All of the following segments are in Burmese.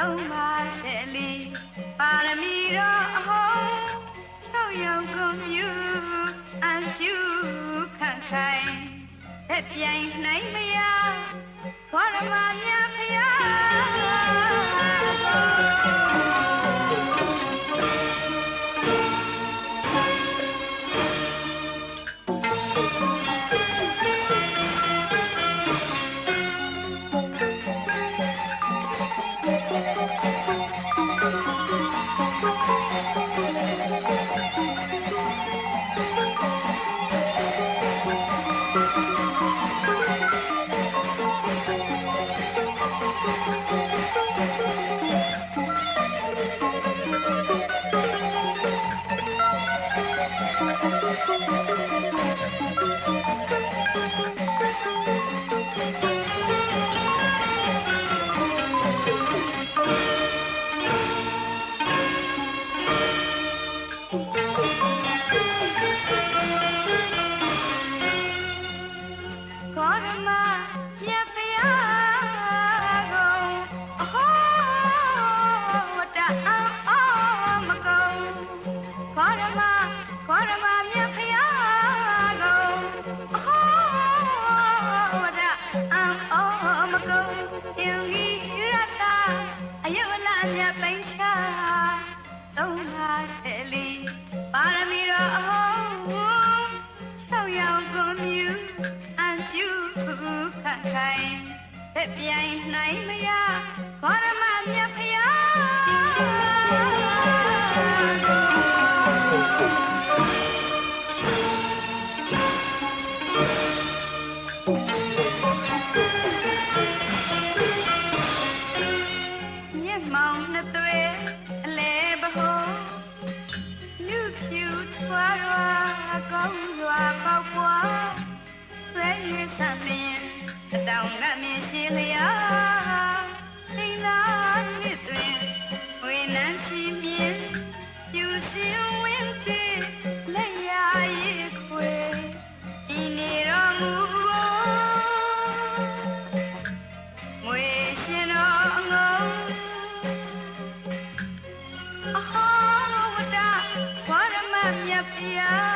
34ပါရမီတော်အဟောင်းတော့ရောက်ကုန်မြူအန်ကျူခန့်ခိုင်တဲ့ပြိုင်နိုင်မရ ခေါ် တဲ့ပြိုင်နိုင်မရဘောရမမြတ်ဖျားမျက်မှောင်နှစ်သွဲအလဲဘဟုံးမြူဖြူထွားရွာကောင်းရွာပေါက်ပွားဆွဲရည်ဆံလင်းအ တောင်ငတ်မြင်ရှိလျာစိတ်လာမြစ်တွင်ဝေနန်းချီမြင်ဖြူစင်ဝင်းသေးလက်ရည်ခွေဒီနေတော်မူမွေရှင်တော်ငုံအဟောဝတ္တဝရမမြတ်ဖျား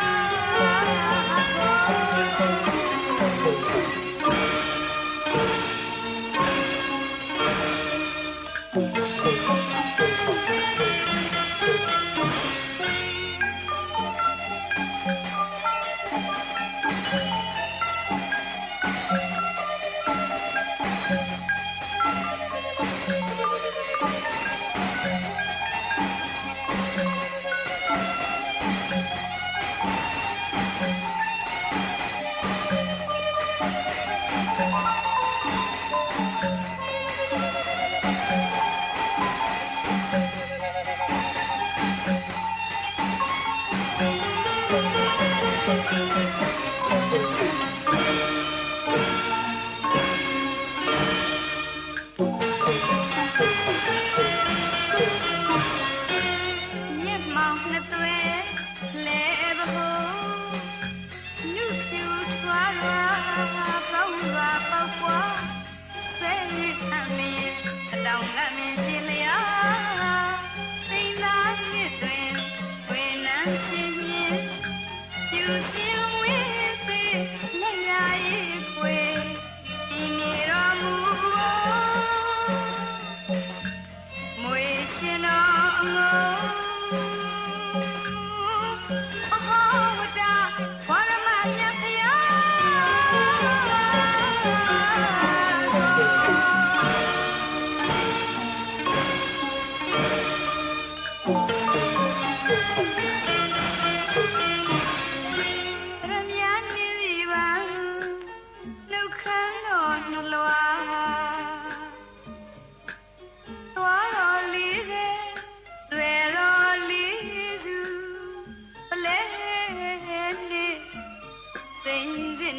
ဖြူစ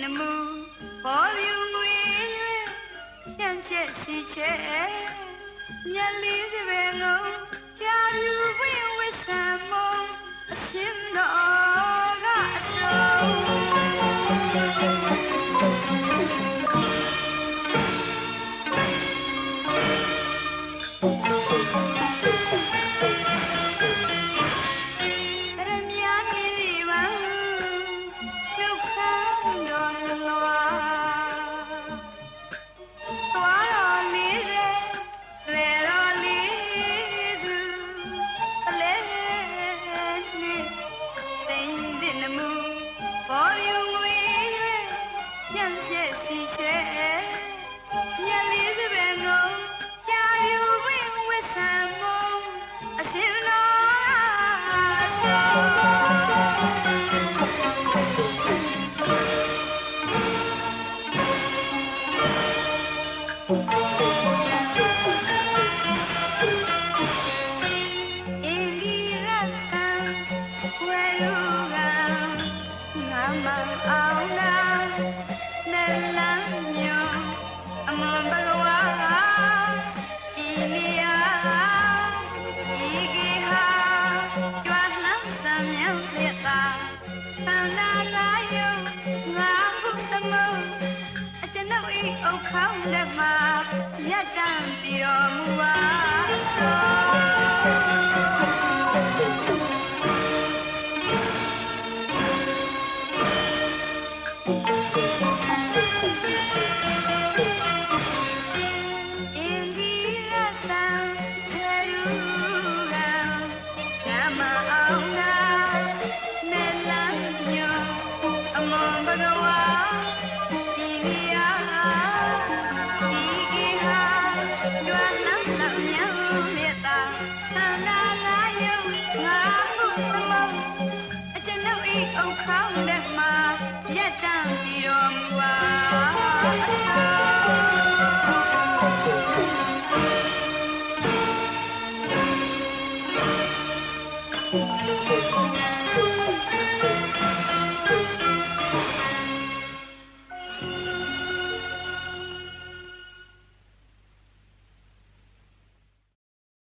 န်စစ်နမူပေါ်ပြူငွေရွယ်ဖြန့်ချက်စီချက်ညလေးစပဲငုံချာပြူဝင်း Música မြတ်တမ်းတည်တော်